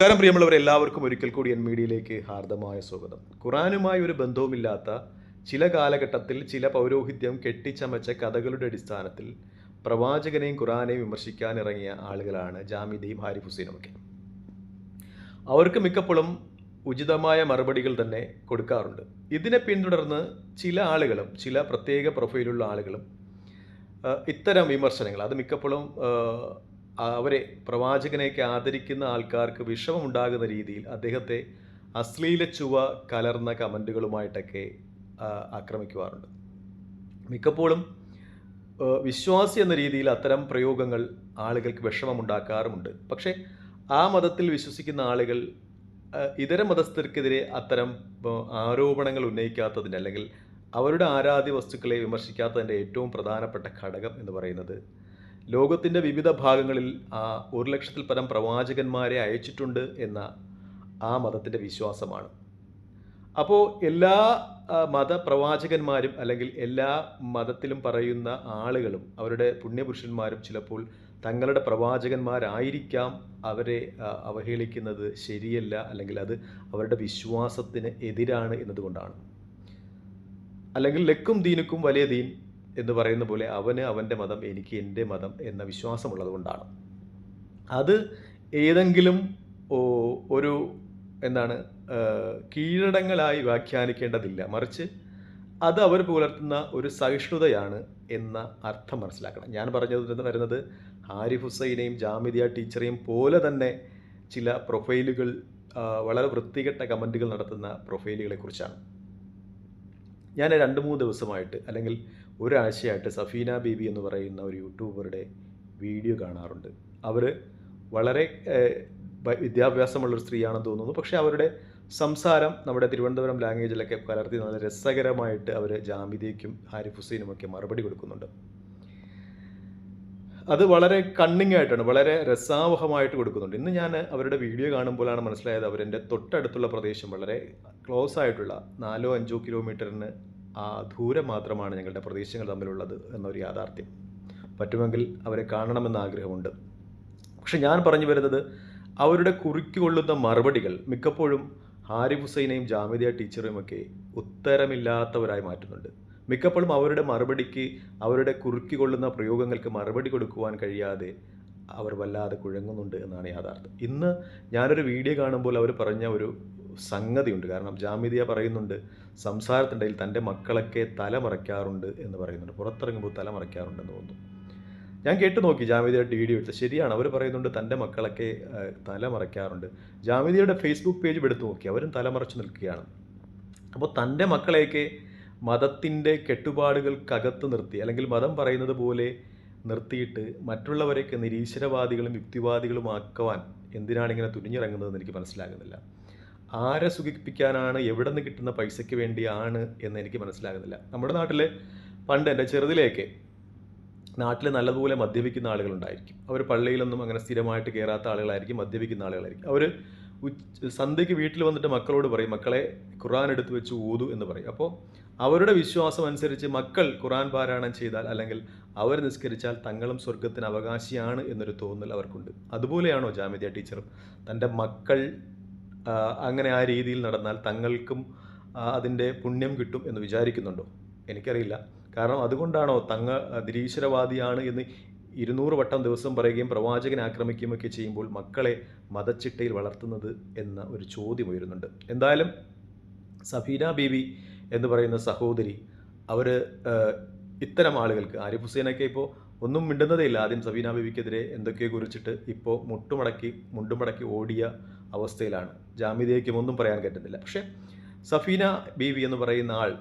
നമസ്കാരം പ്രിയമുള്ളവർ എല്ലാവർക്കും ഒരിക്കൽ കൂടി എൻ മീഡിയയിലേക്ക് ഹാർദമായ സ്വാഗതം. ഖുറാനുമായി ഒരു ബന്ധവുമില്ലാത്ത ചില കാലഘട്ടത്തിൽ ചില പൗരോഹിത്യം കെട്ടിച്ചമച്ച കഥകളുടെ അടിസ്ഥാനത്തിൽ പ്രവാചകനെയും ഖുറാനെയും വിമർശിക്കാൻ ഇറങ്ങിയ ആളുകളാണ് ജാമിദയും ഹാരിഫ് ഹുസൈനും ഒക്കെ അവർക്ക് മിക്കപ്പോഴും ഉചിതമായ മറുപടികൾ തന്നെ കൊടുക്കാറുണ്ട്. ഇതിനെ പിന്തുടർന്ന് ചില ആളുകളും ചില പ്രത്യേക പ്രൊഫൈലുള്ള ആളുകളും ഇത്തരം വിമർശനങ്ങൾ അത് മിക്കപ്പോഴും അവരെ പ്രവാചകനെയൊക്കെ ആദരിക്കുന്ന ആൾക്കാർക്ക് വിഷമമുണ്ടാകുന്ന രീതിയിൽ അദ്ദേഹത്തെ അശ്ലീല ചുവ കലർന്ന കമന്റുകളുമായിട്ടൊക്കെ ആക്രമിക്കുവാറുണ്ട്. മിക്കപ്പോഴും വിശ്വാസി എന്ന രീതിയിൽ അത്തരം പ്രയോഗങ്ങൾ ആളുകൾക്ക് വിഷമമുണ്ടാക്കാറുമുണ്ട്. പക്ഷേ ആ മതത്തിൽ വിശ്വസിക്കുന്ന ആളുകൾ ഇതര മതസ്ഥർക്കെതിരെ അത്തരം ആരോപണങ്ങൾ ഉന്നയിക്കാത്തതിന്റെ അല്ലെങ്കിൽ അവരുടെ ആരാധ്യ വസ്തുക്കളെ വിമർശിക്കാത്തതിന്റെ ഏറ്റവും പ്രധാനപ്പെട്ട ഘടകം എന്ന് പറയുന്നത് ലോകത്തിന്റെ വിവിധ ഭാഗങ്ങളിൽ ആ ഒരു ലക്ഷത്തിൽ പരം പ്രവാചകന്മാരെ അയച്ചിട്ടുണ്ട് എന്ന ആ മതത്തിന്റെ വിശ്വാസമാണ്. അപ്പോൾ എല്ലാ മതപ്രവാചകന്മാരും അല്ലെങ്കിൽ എല്ലാ മതത്തിലും പറയുന്ന ആളുകളും അവരുടെ പുണ്യപുരുഷന്മാരും ചിലപ്പോൾ തങ്ങളുടെ പ്രവാചകന്മാരായിരിക്കാം അവരെ അവഹേളിക്കുന്നത് ശരിയല്ല അല്ലെങ്കിൽ അത് അവരുടെ വിശ്വാസത്തിന് എതിരാണ് എന്നതുകൊണ്ടാണ്. അല്ലെങ്കിൽ ലക്കും ദീനുക്കും വലിയ ദീൻ എന്ന് പറയുന്ന പോലെ അവന് അവന്റെ മതം എനിക്ക് എന്റെ മതം എന്ന വിശ്വാസമുള്ളത് കൊണ്ടാണ്. അത് ഏതെങ്കിലും ഒരു എന്താണ് കീഴടങ്ങളായി വ്യാഖ്യാനിക്കേണ്ടതില്ല. മറിച്ച് അത് അവർ പുലർത്തുന്ന ഒരു സഹിഷ്ണുതയാണ് എന്ന അർത്ഥം മനസ്സിലാക്കണം. ഞാൻ പറഞ്ഞത് വരുന്നത് ഹാരിഫ് ഹുസൈനെയും ജാമിദിയ ടീച്ചറെയും പോലെ തന്നെ ചില പ്രൊഫൈലുകൾ വളരെ വൃത്തികെട്ട കമന്റുകൾ നടത്തുന്ന പ്രൊഫൈലുകളെക്കുറിച്ചാണ്. ഞാൻ രണ്ട് മൂന്ന് ദിവസമായിട്ട് അല്ലെങ്കിൽ ഒരാഴ്ചയായിട്ട് സഫീന ബേബി എന്ന് പറയുന്ന ഒരു യൂട്യൂബറുടെ വീഡിയോ കാണാറുണ്ട്. അവർ വളരെ വിദ്യാഭ്യാസമുള്ളൊരു സ്ത്രീയാണെന്ന് തോന്നുന്നു. പക്ഷേ അവരുടെ സംസാരം നമ്മുടെ തിരുവനന്തപുരം ലാംഗ്വേജിലൊക്കെ കലർത്തി നല്ല രസകരമായിട്ട് അവർ ജാമിതയ്ക്കും ഹാരിഫ് ഹുസൈനുമൊക്കെ മറുപടി കൊടുക്കുന്നുണ്ട്. അത് വളരെ കണ്ണിങ് ആയിട്ടാണ് വളരെ രസാവഹമായിട്ട് കൊടുക്കുന്നുണ്ട്. ഇന്ന് ഞാൻ അവരുടെ വീഡിയോ കാണുമ്പോഴാണ് മനസ്സിലായത് അവരെന്റെ തൊട്ടടുത്തുള്ള പ്രദേശം വളരെ ക്ലോസ് ആയിട്ടുള്ള നാലോ അഞ്ചോ കിലോമീറ്ററിന് ആ ദൂരം മാത്രമാണ് ഞങ്ങളുടെ പ്രദേശങ്ങൾ തമ്മിലുള്ളത് എന്നൊരു യാഥാർത്ഥ്യം. പറ്റുമെങ്കിൽ അവരെ കാണണമെന്ന് ആഗ്രഹമുണ്ട്. പക്ഷെ ഞാൻ പറഞ്ഞു വരുന്നത് അവരുടെ കുറിക്കൊള്ളുന്ന മറുപടികൾ മിക്കപ്പോഴും ഹാരിഫ് ഹുസൈനെയും ജാമിദിയ ടീച്ചറുമൊക്കെ ഉത്തരമില്ലാത്തവരായി മാറ്റുന്നുണ്ട്. മിക്കപ്പോഴും അവരുടെ മറുപടിക്ക് അവരുടെ കുറുക്കിക്കൊള്ളുന്ന പ്രയോഗങ്ങൾക്ക് മറുപടി കൊടുക്കുവാൻ കഴിയാതെ അവർ വല്ലാതെ കുഴങ്ങുന്നുണ്ട് എന്നാണ് യാഥാർത്ഥ്യം. ഇന്ന് ഞാനൊരു വീഡിയോ കാണുമ്പോൾ അവർ പറഞ്ഞ ഒരു സംഗതിയുണ്ട്. കാരണം ജാമിതിയ പറയുന്നുണ്ട് സംസാരത്തിനിടയിൽ തന്റെ മക്കളൊക്കെ തലമറയ്ക്കാറുണ്ട് എന്ന് പറയുന്നുണ്ട്. പുറത്തിറങ്ങുമ്പോൾ തലമറയ്ക്കാറുണ്ടെന്ന് തോന്നുന്നു. ഞാൻ കേട്ട് നോക്കി ജാമിദിയുടെ വീഡിയോ എടുത്ത്. ശരിയാണ് അവർ പറയുന്നുണ്ട് തന്റെ മക്കളൊക്കെ തല തലമറയ്ക്കാറുണ്ട്. ജാമിതിയുടെ ഫേസ്ബുക്ക് പേജ് എടുത്ത് നോക്കി. അവരും തലമറച്ചു നിൽക്കുകയാണ്. അപ്പോൾ തന്റെ മക്കളെയൊക്കെ മതത്തിന്റെ കെട്ടുപാടുകൾക്കകത്ത് നിർത്തി അല്ലെങ്കിൽ മതം പറയുന്നത് പോലെ നിർത്തിയിട്ട് മറ്റുള്ളവരെയൊക്കെ നിരീശ്വരവാദികളും യുക്തിവാദികളുമാക്കുവാൻ എന്തിനാണ് ഇങ്ങനെ തുനിഞ്ഞിറങ്ങുന്നതെന്ന് എനിക്ക് മനസ്സിലാകുന്നില്ല. ആരെ സുഖിപ്പിക്കാനാണ് എവിടെ നിന്ന് കിട്ടുന്ന പൈസയ്ക്ക് വേണ്ടിയാണ് എന്ന് എനിക്ക് മനസ്സിലാകുന്നില്ല. നമ്മുടെ നാട്ടിൽ പണ്ട് എന്റെ ചെറുതിലേക്ക് നാട്ടിൽ നല്ലതുപോലെ മദ്യപിക്കുന്ന ആളുകളുണ്ടായിരിക്കും. അവർ പള്ളിയിലൊന്നും അങ്ങനെ സ്ഥിരമായിട്ട് കയറാത്ത ആളുകളായിരിക്കും മദ്യപിക്കുന്ന ആളുകളായിരിക്കും. അവർ സന്ധ്യയ്ക്ക് വീട്ടിൽ വന്നിട്ട് മക്കളോട് പറയും മക്കളെ ഖുറാൻ എടുത്തു വെച്ച് ഊതു എന്ന് പറയും. അപ്പോൾ അവരുടെ വിശ്വാസം അനുസരിച്ച് മക്കൾ ഖുറാൻ പാരായണം ചെയ്താൽ അല്ലെങ്കിൽ അവർ നിസ്കരിച്ചാൽ തങ്ങളും സ്വർഗത്തിന് അവകാശിയാണ് എന്നൊരു തോന്നൽ അവർക്കുണ്ട്. അതുപോലെയാണോ ജാമിദിയ ടീച്ചറും തന്റെ മക്കൾ അങ്ങനെ ആ രീതിയിൽ നടന്നാൽ തങ്ങൾക്കും അതിന്റെ പുണ്യം കിട്ടും എന്ന് വിചാരിക്കുന്നുണ്ടോ? എനിക്കറിയില്ല. കാരണം അതുകൊണ്ടാണോ തങ്ങ നിരീശ്വരവാദിയാണ് എന്ന് ഇരുന്നൂറ് വട്ടം ദിവസം പറയുകയും പ്രവാചകനെ ആക്രമിക്കുകയൊക്കെ ചെയ്യുമ്പോൾ മക്കളെ മതച്ചിട്ടയിൽ വളർത്തുന്നത് എന്ന ഒരു ചോദ്യം ഉയരുന്നുണ്ട്. എന്തായാലും സഫീന ബീവി എന്ന് പറയുന്ന സഹോദരി അവർ ഇത്തരം ആളുകൾക്ക് ആരിഫ് ഹുസൈനൊക്കെ ഇപ്പോൾ ഒന്നും മിണ്ടുന്നതേ ഇല്ല ആദ്യം സഫീന ബീവിക്കെതിരെ എന്തൊക്കെയോ കുറിച്ചിട്ട് ഇപ്പോൾ മുട്ടുമടക്കി മുണ്ടുമടക്കി ഓടിയ അവസ്ഥയിലാണ്. ജാമ്യതയ്ക്കും ഒന്നും പറയാൻ പറ്റുന്നില്ല പക്ഷേ സഫീന ബീവി എന്ന് പറയുന്ന ആൾ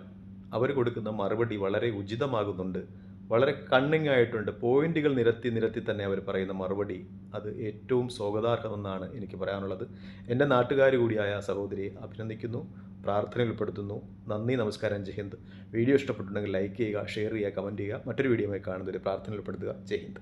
അവർ കൊടുക്കുന്ന മറുപടി വളരെ ഉചിതമാകുന്നുണ്ട്. വളരെ കണ്ണിങ് ആയിട്ടുണ്ട് പോയിന്റുകൾ നിരത്തി നിരത്തി തന്നെ അവർ പറയുന്ന മറുപടി അത് ഏറ്റവും സ്വാഗതാർഹമെന്നാണ് എനിക്ക് പറയാനുള്ളത്. എന്റെ നാട്ടുകാർ കൂടിയായ സഹോദരിയെ അഭിനന്ദിക്കുന്നു പ്രാർത്ഥനയിൽ ഉൾപ്പെടുത്തുന്നു. നന്ദി നമസ്കാരം ജയ് ഹിന്ദ്. വീഡിയോ ഇഷ്ടപ്പെട്ടിട്ടുണ്ടെങ്കിൽ ലൈക്ക് ചെയ്യുക ഷെയർ ചെയ്യുക കമന്റ് ചെയ്യുക. മറ്റൊരു വീഡിയോയുമായി കാണുന്നതിൽ പ്രാർത്ഥനയിൽ ഉൾപ്പെടുത്തുക. ജയ് ഹിന്ദ്.